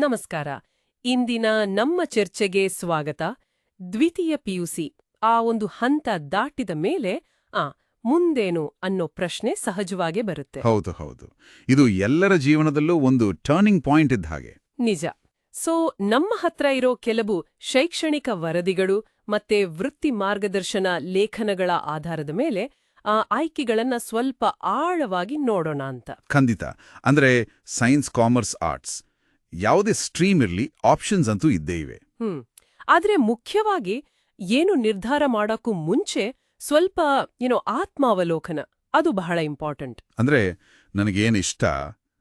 ನಮಸ್ಕಾರ. ಇಂದಿನ ನಮ್ಮ ಚರ್ಚೆಗೆ ಸ್ವಾಗತ. ದ್ವಿತೀಯ ಪಿಯುಸಿ ಆ ಒಂದು ಹಂತ ದಾಟಿದ ಮೇಲೆ ಆ ಮುಂದೇನು ಅನ್ನೋ ಪ್ರಶ್ನೆ ಸಹಜವಾಗೇ ಬರುತ್ತೆ. ಹೌದು ಹೌದು. ಇದು ಎಲ್ಲರ ಜೀವನದಲ್ಲೂ ಒಂದು ಟರ್ನಿಂಗ್ ಪಾಯಿಂಟ್ ಇದ್ದ ಹಾಗೆ. ನಿಜ. ಸೊ ನಮ್ಮ ಹತ್ರ ಇರೋ ಕೆಲವು ಶೈಕ್ಷಣಿಕ ವರದಿಗಳು ಮತ್ತೆ ವೃತ್ತಿ ಮಾರ್ಗದರ್ಶನ ಲೇಖನಗಳ ಆಧಾರದ ಮೇಲೆ ಆ ಆಯ್ಕೆಗಳನ್ನ ಸ್ವಲ್ಪ ಆಳವಾಗಿ ನೋಡೋಣ ಅಂತ. ಖಂಡಿತ. ಅಂದ್ರೆ ಸೈನ್ಸ್ ಕಾಮರ್ಸ್ ಆರ್ಟ್ಸ್ ಯಾವುದೇ ಸ್ಟ್ರೀಮ್ ಇರಲಿ ಆಪ್ಷನ್ಸ್ ಅಂತೂ ಇದ್ದೇ ಇವೆ. ಹ್ಮ್. ಆದ್ರೆ ಮುಖ್ಯವಾಗಿ ಏನು ನಿರ್ಧಾರ ಮಾಡೋಕ್ಕೂ ಮುಂಚೆ ಸ್ವಲ್ಪ ಏನೋ ಆತ್ಮಾವಲೋಕನ ಅದು ಬಹಳ ಇಂಪಾರ್ಟೆಂಟ್ ಅಂದ್ರೆ ನನಗೇನಿಷ್ಟ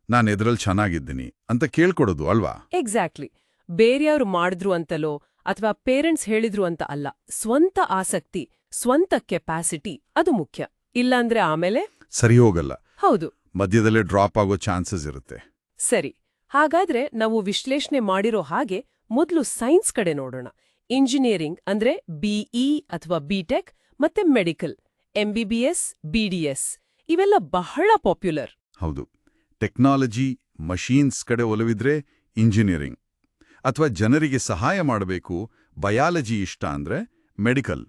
ನಾನು ಎದ್ರಲ್ಲಿ ಚೆನ್ನಾಗಿದ್ದೀನಿ ಅಂತ ಕೇಳ್ಕೊಡೋದು ಅಲ್ವಾ? ಎಕ್ಸಾಕ್ಟ್ಲಿ ಬೇರೆಯವರು ಮಾಡಿದ್ರು ಅಂತಲೋ ಅಥವಾ ಪೇರೆಂಟ್ಸ್ ಹೇಳಿದ್ರು ಅಂತ ಅಲ್ಲ ಸ್ವಂತ ಆಸಕ್ತಿ ಸ್ವಂತ ಕೆಪಾಸಿಟಿ ಅದು ಮುಖ್ಯ. ಇಲ್ಲಾಂದ್ರೆ ಆಮೇಲೆ ಸರಿ ಹೋಗಲ್ಲ. ಹೌದು. ಮಧ್ಯದಲ್ಲೇ ಡ್ರಾಪ್ ಆಗೋ ಚಾನ್ಸಸ್ ಇರುತ್ತೆ. ಸರಿ. ಹಾಗಾದ್ರೆ ನಾವು ವಿಶ್ಲೇಷಣೆ ಮಾಡಿರೋ ಹಾಗೆ ಮೊದಲು ಸೈನ್ಸ್ ಕಡೆ ನೋಡೋಣ. ಇಂಜಿನಿಯರಿಂಗ್ ಅಂದ್ರೆ ಬಿಇ ಅಥವಾ ಬಿಟೆಕ್ ಮತ್ತೆ ಮೆಡಿಕಲ್ ಎಂಬಿಬಿಎಸ್ ಬಿಡಿಎಸ್ ಇವೆಲ್ಲ ಬಹಳ ಪಾಪ್ಯುಲರ್. ಹೌದು. ಟೆಕ್ನಾಲಜಿ ಮಷೀನ್ಸ್ ಕಡೆ ಒಲವಿದ್ರೆ ಇಂಜಿನಿಯರಿಂಗ್. ಅಥವಾ ಜನರಿಗೆ ಸಹಾಯ ಮಾಡಬೇಕು ಬಯಾಲಜಿ ಇಷ್ಟ ಅಂದ್ರೆ ಮೆಡಿಕಲ್.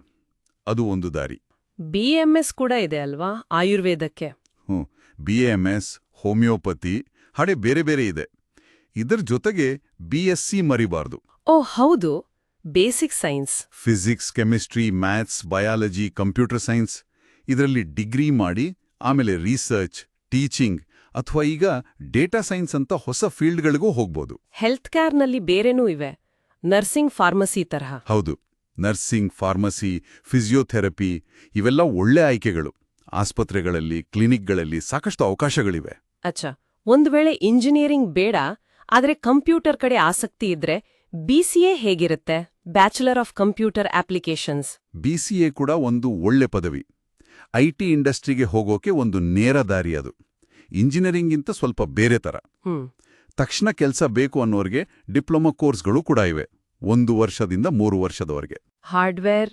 ಅದು ಒಂದು ದಾರಿ. ಬಿಎಂಎಸ್ ಕೂಡ ಇದೆ ಅಲ್ವಾ ಆಯುರ್ವೇದಕ್ಕೆ? ಹ್ಞೂ ಬಿ ಎಂ ಎಸ್ ಹೋಮಿಯೋಪತಿ ಹಾಗೆ ಬೇರೆ ಬೇರೆ ಇದೆ. ಇದರ ಜೊತೆಗೆ ಬಿ ಎಸ್ ಸಿ ಮರಿಬಾರ್ದು. ಓ ಹೌದು. Basic science physics chemistry maths biology computer science ಇದರಲ್ಲಿ ಡಿಗ್ರಿ ಮಾಡಿ ಆಮೇಲೆ ರಿಸರ್ಚ್ ಟೀಚಿಂಗ್ ಅಥವಾ ಈಗ ಡೇಟಾ ಸೈನ್ಸ್ ಅಂತ ಹೊಸ ಫೀಲ್ಡ್ಗಳಿಗೂ ಹೋಗ್ಬೋದು. ಹೆಲ್ತ್ ಕೇರ್ನಲ್ಲಿ ಬೇರೆನೂ ಇವೆ. ನರ್ಸಿಂಗ್ ಫಾರ್ಮಸಿ ತರಹ. ಹೌದು. ನರ್ಸಿಂಗ್ ಫಾರ್ಮಸಿ ಫಿಸಿಯೋಥೆರಪಿ ಇವೆಲ್ಲ ಒಳ್ಳೆ ಆಯ್ಕೆಗಳು. ಆಸ್ಪತ್ರೆಗಳಲ್ಲಿ ಕ್ಲಿನಿಕ್ಗಳಲ್ಲಿ ಸಾಕಷ್ಟು ಅವಕಾಶಗಳಿವೆ. ಅಚ್ಚಾ. ಒಂದು ವೇಳೆ ಇಂಜಿನಿಯರಿಂಗ್ ಬೇಡ ಆದ್ರೆ ಕಂಪ್ಯೂಟರ್ ಕಡೆ ಆಸಕ್ತಿ ಇದ್ರೆ ಬಿಸಿಎ ಹೇಗಿರುತ್ತೆ? Bachelor of computer applications BCA ಕೂಡ ಒಂದು ಒಳ್ಳೆ ಪದವಿ. ಐ ಟಿ ಇಂಡಸ್ಟ್ರಿಗೆ ಹೋಗೋಕೆ ಒಂದು ನೇರ ದಾರಿ ಅದು. ಇಂಜಿನಿಯರಿಂಗಿಂತ ಸ್ವಲ್ಪ ಬೇರೆ ತರ. ತಕ್ಷಣ ಕೆಲಸ ಬೇಕು ಅನ್ನೋರಿಗೆ ಡಿಪ್ಲೊಮಾ ಕೋರ್ಸ್ಗಳು ಕೂಡ ಇವೆ. ಒಂದು ವರ್ಷದಿಂದ ಮೂರು ವರ್ಷದವರೆಗೆ. ಹಾರ್ಡ್ವೇರ್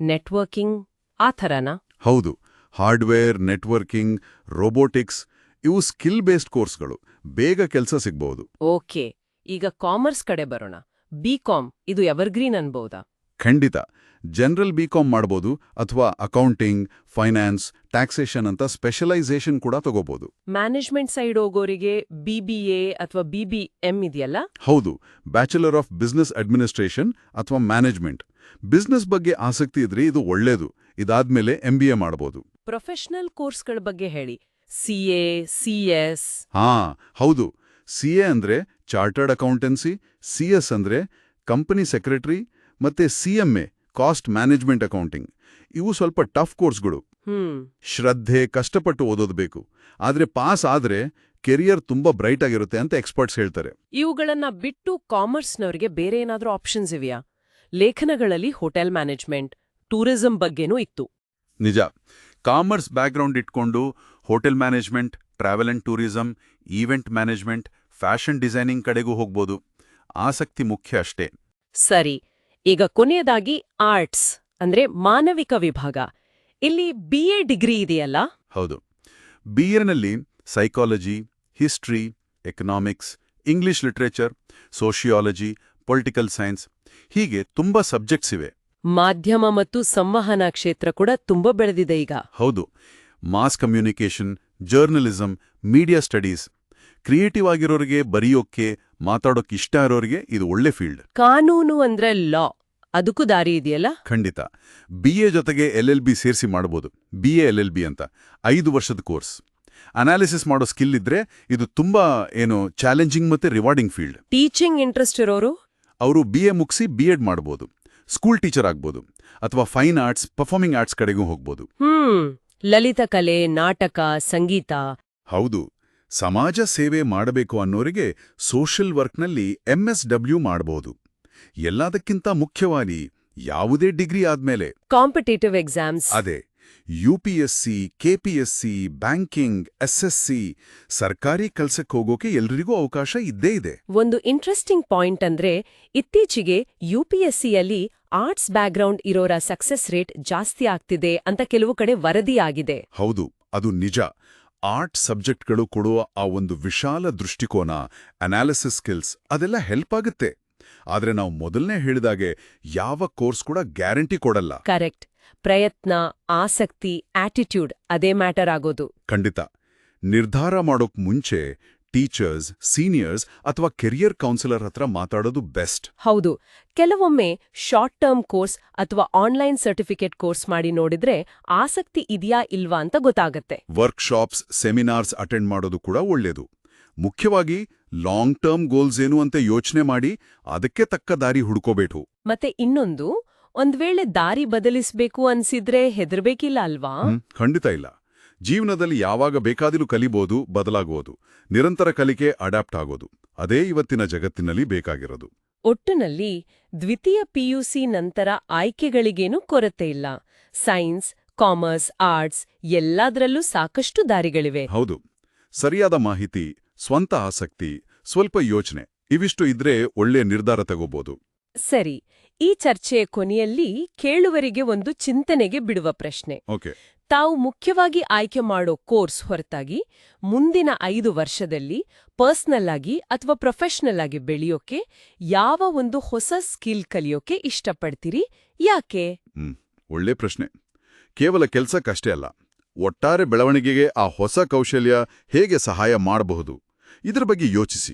ನೆಟ್ವರ್ಕಿಂಗ್ ಆ ಥರನಾ? ಹೌದು. ಹಾರ್ಡ್ವೇರ್ ನೆಟ್ವರ್ಕಿಂಗ್ ರೋಬೋಟಿಕ್ಸ್ ಇವು ಸ್ಕಿಲ್ ಬೇಸ್ಡ್ ಕೋರ್ಸ್ಗಳು. ಬೇಗ ಕೆಲಸ ಸಿಗ್ಬಹುದು ಓಕೆ ಈಗ ಕಾಮರ್ಸ್ ಕಡೆ ಬರೋಣ. ಬಿಕಾಂ ಇದು ಎವರ್ಗ್ರೀನ್ ಅನ್ಬೋದಾ? ಖಂಡಿತ. ಜನರಲ್ ಬಿಕಾಂ ಮಾಡ್ಬೋದು ಅಥವಾ ಅಕೌಂಟಿಂಗ್ ಫೈನಾನ್ಸ್ ಟ್ಯಾಕ್ಸೇಷನ್ ಅಂತ ಸ್ಪೆಷಲೈಸೇಷನ್ ಕೂಡ ತಗೋಬಹುದು ಮ್ಯಾನೇಜ್ಮೆಂಟ್ ಸೈಡ್ ಹೋಗೋರಿಗೆ ಬಿಬಿಎ ಅಥವಾ ಬಿಬಿಎಂ ಇದೆಯಲ್ಲ? ಹೌದು ಬ್ಯಾಚುಲರ್ ಆಫ್ ಬಿಸ್ನೆಸ್ ಅಡ್ಮಿನಿಸ್ಟ್ರೇಷನ್ ಅಥವಾ ಮ್ಯಾನೇಜ್ಮೆಂಟ್. ಬಿಸ್ನೆಸ್ ಬಗ್ಗೆ ಆಸಕ್ತಿ ಇದ್ರೆ ಇದು ಒಳ್ಳೇದು. ಇದಾದ್ಮೇಲೆ ಎಂ ಬಿ ಎ ಮಾಡಬಹುದು ಪ್ರೊಫೆಷನಲ್ ಕೋರ್ಸ್ಗಳ ಬಗ್ಗೆ ಹೇಳಿ. ಸಿಎ ಎಸ್ ಹಾ ಹೌದು. ಸಿಎ ಅಂದ್ರೆ ಚಾರ್ಟರ್ಡ್ ಅಕೌಂಟೆನ್ಸಿ ಸಿಎಸ್ ಅಂದ್ರೆ ಕಂಪನಿ ಸೆಕ್ರೆಟರಿ ಮತ್ತೆ ಸಿಎಂಎ ಕಾಸ್ಟ್ ಮ್ಯಾನೇಜ್ಮೆಂಟ್ ಅಕೌಂಟಿಂಗ್. ಇವು ಸ್ವಲ್ಪ ಟಫ್ ಕೋರ್ಸ್ಗಳು. ಶ್ರದ್ಧೆ ಕಷ್ಟಪಟ್ಟು ಓದೋದು ಬೇಕು. ಆದ್ರೆ ಪಾಸ್ ಆದ್ರೆ ಕೆರಿಯರ್ ತುಂಬಾ ಬ್ರೈಟ್ ಆಗಿರುತ್ತೆ ಅಂತ ಎಕ್ಸ್ಪರ್ಟ್ಸ್ ಹೇಳ್ತಾರೆ. ಇವುಗಳನ್ನ ಬಿಟ್ಟು ಕಾಮರ್ಸ್ನವರಿಗೆ ಬೇರೆ ಏನಾದರೂ ಆಪ್ಷನ್ಸ್ ಇವೆಯಾ? ಲೇಖನಗಳಲ್ಲಿ ಹೋಟೆಲ್ ಮ್ಯಾನೇಜ್ಮೆಂಟ್ ಟೂರಿಸಂ ಬಗ್ಗೆನೂ ಇತ್ತು. ನಿಜ. ಕಾಮರ್ಸ್ ಬ್ಯಾಕ್ಗ್ರೌಂಡ್ ಇಟ್ಕೊಂಡು hotel management travel and tourism event management fashion designing ಕಡೆಗೂ ಹೋಗ್ಬೋದು. ಆಸಕ್ತಿ ಮುಖ್ಯ ಅಷ್ಟೇ. ಸರಿ ಈಗ ಕೊನೆಯದಾಗಿ ಆರ್ಟ್ಸ್ ಅಂದ್ರೆ ಮಾನವಿಕ ವಿಭಾಗ. ಇಲ್ಲಿ ಬಿ ಎ ಡಿಗ್ರಿ ಇದೆಯಲ್ಲ? ಹೌದು. B ಎನಲ್ಲಿ psychology history economics English literature sociology political science ಹೀಗೆ ತುಂಬಾ ಸಬ್ಜೆಕ್ಟ್ಸ್ ಇವೆ. ಮಾಧ್ಯಮ ಮತ್ತು ಸಂವಹನ ಕ್ಷೇತ್ರ ಕೂಡ ತುಂಬಾ ಬೆಳೆದಿದೆ ಈಗ. ಹೌದು. Mass communication journalism media studies. Creative ಆಗಿರೋರಿಗೆ ಬರೆಯೋಕ್ಕೆ ಮಾತಾಡೋಕೆ ಇಷ್ಟ ಇರೋರಿಗೆ ಇದು ಒಳ್ಳೆ ಫೀಲ್ಡ್. ಕಾನೂನು ಅಂದ್ರೆ ಲಾ. ಅದಕ್ಕೂ ದಾರಿ ಇದೆಯಲ್ಲ? ಖಂಡಿತ. ಬಿ ಎ ಜೊತೆಗೆ ಎಲ್ ಎಲ್ ಬಿ ಸೇರಿಸಿ ಮಾಡ್ಬೋದು. B A L L B ಅಂತ. ಐದು ವರ್ಷದ ಕೋರ್ಸ್. ಅನಾಲಿಸಿಸ್ ಮಾಡೋ ಸ್ಕಿಲ್ ಇದ್ರೆ ಇದು ತುಂಬಾ ಏನು ಚಾಲೆಂಜಿಂಗ್ ಮತ್ತೆ ರಿವಾರ್ಡಿಂಗ್ ಫೀಲ್ಡ್. ಟೀಚಿಂಗ್ ಇಂಟ್ರೆಸ್ಟ್ ಇರೋರು? ಅವರು ಬಿ ಎ ಮುಗಿಸಿ ಬಿ ಎಡ್ ಮಾಡ್ಬೋದು. ಸ್ಕೂಲ್ ಟೀಚರ್ ಆಗ್ಬೋದು. ಅಥವಾ ಫೈನ್ ಆರ್ಟ್ಸ್ ಪರ್ಫಾರ್ಮಿಂಗ್ ಆರ್ಟ್ಸ್ ಕಡೆಗೂ ಹೋಗ್ಬೋದು. ಲಲಿತ ಕಲೆ ನಾಟಕ ಸಂಗೀತ. ಹೌದು. ಸಮಾಜ ಸೇವೆ ಮಾಡಬೇಕು ಅನ್ನೋರಿಗೆ ಸೋಷಿಯಲ್ ವರ್ಕ್ನಲ್ಲಿ ಎಂಎಸ್ ಡಬ್ಲ್ಯೂ ಮಾಡಬಹುದು ಎಲ್ಲದಕ್ಕಿಂತ ಮುಖ್ಯವಾಗಿ ಯಾವುದೇ ಡಿಗ್ರಿ ಆದ್ಮೇಲೆ. Competitive exams. ಅದೇ. ಯುಪಿಎಸ್ಸಿ ಕೆಪಿಎಸ್ಸಿ ಬ್ಯಾಂಕಿಂಗ್ ಎಸ್ಎಸ್ಸಿ ಸರ್ಕಾರಿ ಕೆಲ್ಸಕ್ಕೆ ಹೋಗೋಕೆ ಎಲ್ರಿಗೂ ಅವಕಾಶ ಇದ್ದೇ ಇದೆ. ಒಂದು ಇಂಟ್ರೆಸ್ಟಿಂಗ್ ಪಾಯಿಂಟ್ ಅಂದ್ರೆ ಇತ್ತೀಚೆಗೆ ಯುಪಿಎಸ್ಸಿಯಲ್ಲಿ ಆರ್ಟ್ಸ್ ಬ್ಯಾಕ್ಗ್ರೌಂಡ್ ಇರೋರ ಸಕ್ಸಸ್ ರೇಟ್ ಜಾಸ್ತಿ ಆಗ್ತಿದೆ ಅಂತ ಕೆಲವು ಕಡೆ ವರದಿಯಾಗಿದೆ. ಹೌದು ಅದು ನಿಜ. ಆರ್ಟ್ ಸಬ್ಜೆಕ್ಟ್ಗಳು ಕೊಡುವ ಆ ಒಂದು ವಿಶಾಲ ದೃಷ್ಟಿಕೋನ ಅನಾಲಿಸಿಸ್ ಸ್ಕಿಲ್ಸ್ ಅದೆಲ್ಲ ಹೆಲ್ಪ್ ಆಗುತ್ತೆ. ಆದ್ರೆ ನಾವು ಮೊದಲನೇ ಹೇಳಿದಾಗೆ ಯಾವ ಕೋರ್ಸ್ ಕೂಡ ಗ್ಯಾರಂಟಿ ಕೊಡಲ್ಲ. ಕರೆಕ್ಟ್. ಪ್ರಯತ್ನ ಆಸಕ್ತಿ ಆಟಿಟ್ಯೂಡ್ ಅದೇ ಮ್ಯಾಟರ್ ಆಗೋದು. ಖಂಡಿತ. ನಿರ್ಧಾರ ಮಾಡೋಕ್ ಮುಂಚೆ ಟೀಚರ್ಸ್ ಸೀನಿಯರ್ಸ್ ಅಥವಾ ಕೆರಿಯರ್ ಕೌನ್ಸಿಲರ್ ಹತ್ರ ಮಾತಾಡೋದು ಬೆಸ್ಟ್. ಹೌದು. ಕೆಲವೊಮ್ಮೆ ಶಾರ್ಟ್ ಟರ್ಮ್ ಕೋರ್ಸ್ ಅಥವಾ ಆನ್ಲೈನ್ ಸರ್ಟಿಫಿಕೇಟ್ ಕೋರ್ಸ್ ಮಾಡಿ ನೋಡಿದ್ರೆ ಆಸಕ್ತಿ ಇದೆಯಾ ಇಲ್ವಾ ಅಂತ ಗೊತ್ತಾಗತ್ತೆ. ವರ್ಕ್ಶಾಪ್ಸ್ ಸೆಮಿನಾರ್ಸ್ ಅಟೆಂಡ್ ಮಾಡೋದು ಕೂಡ ಒಳ್ಳೆಯದು ಮುಖ್ಯವಾಗಿ ಲಾಂಗ್ ಟರ್ಮ್ ಗೋಲ್ಸ್ ಏನು ಅಂತ ಯೋಚನೆ ಮಾಡಿ ಅದಕ್ಕೆ ತಕ್ಕ ದಾರಿ ಹುಡ್ಕೋಬೇಕು. ಮತ್ತೆ ಇನ್ನೊಂದು ಒಂದ್ ವೇಳೆ ದಾರಿ ಬದಲಿಸಬೇಕು ಅನ್ಸಿದ್ರೆ ಹೆದರ್ಬೇಕಿಲ್ಲ ಅಲ್ವಾ? ಖಂಡಿತ ಇಲ್ಲ. ಜೀವನದಲ್ಲಿ ಯಾವಾಗ ಬೇಕಾದಿಲು ಕಲಿಬೋದು ಬದಲಾಗುವುದು. ನಿರಂತರ ಕಲಿಕೆ ಅಡಾಪ್ಟ್ ಆಗೋದು. ಅದೇ ಇವತ್ತಿನ ಜಗತ್ತಿನಲ್ಲಿ ಬೇಕಾಗಿರೋದು. ಒಟ್ಟಿನಲ್ಲಿ ದ್ವಿತೀಯ ಪಿಯುಸಿ ನಂತರ ಆಯ್ಕೆಗಳಿಗೇನೂ ಕೊರತೆ ಇಲ್ಲ. ಸೈನ್ಸ್ ಕಾಮರ್ಸ್ ಆರ್ಟ್ಸ್ ಎಲ್ಲಾದ್ರಲ್ಲೂ ಸಾಕಷ್ಟು ದಾರಿಗಳಿವೆ. ಹೌದು. ಸರಿಯಾದ ಮಾಹಿತಿ ಸ್ವಂತ ಆಸಕ್ತಿ ಸ್ವಲ್ಪ ಯೋಚನೆ ಇವಿಷ್ಟು ಇದ್ರೆ ಒಳ್ಳೆ ನಿರ್ಧಾರ ತಗೋಬಹುದು ಸರಿ. ಈ ಚರ್ಚೆಯ ಕೊನೆಯಲ್ಲಿ ಕೇಳುವರಿಗೆ ಒಂದು ಚಿಂತನೆಗೆ ಬಿಡುವ ಪ್ರಶ್ನೆ. ಓಕೆ. ತಾವು ಮುಖ್ಯವಾಗಿ ಆಯ್ಕೆ ಮಾಡೋ ಕೋರ್ಸ್ ಹೊರತಾಗಿ ಮುಂದಿನ ಐದು ವರ್ಷದಲ್ಲಿ ಪರ್ಸ್ನಲ್ ಆಗಿ ಅಥವಾ ಪ್ರೊಫೆಷನಲ್ ಆಗಿ ಬೆಳೆಯೋಕೆ ಯಾವ ಒಂದು ಹೊಸ ಸ್ಕಿಲ್ ಕಲಿಯೋಕೆ ಇಷ್ಟಪಡ್ತೀರಿ? ಯಾಕೆ? ಒಳ್ಳೆ ಪ್ರಶ್ನೆ. ಕೇವಲ ಕೆಲ್ಸಕ್ಕಷ್ಟೇ ಅಲ್ಲ ಒಟ್ಟಾರೆ ಬೆಳವಣಿಗೆಗೆ ಆ ಹೊಸ ಕೌಶಲ್ಯ ಹೇಗೆ ಸಹಾಯ ಮಾಡಬಹುದು? ಇದರ ಬಗ್ಗೆ ಯೋಚಿಸಿ.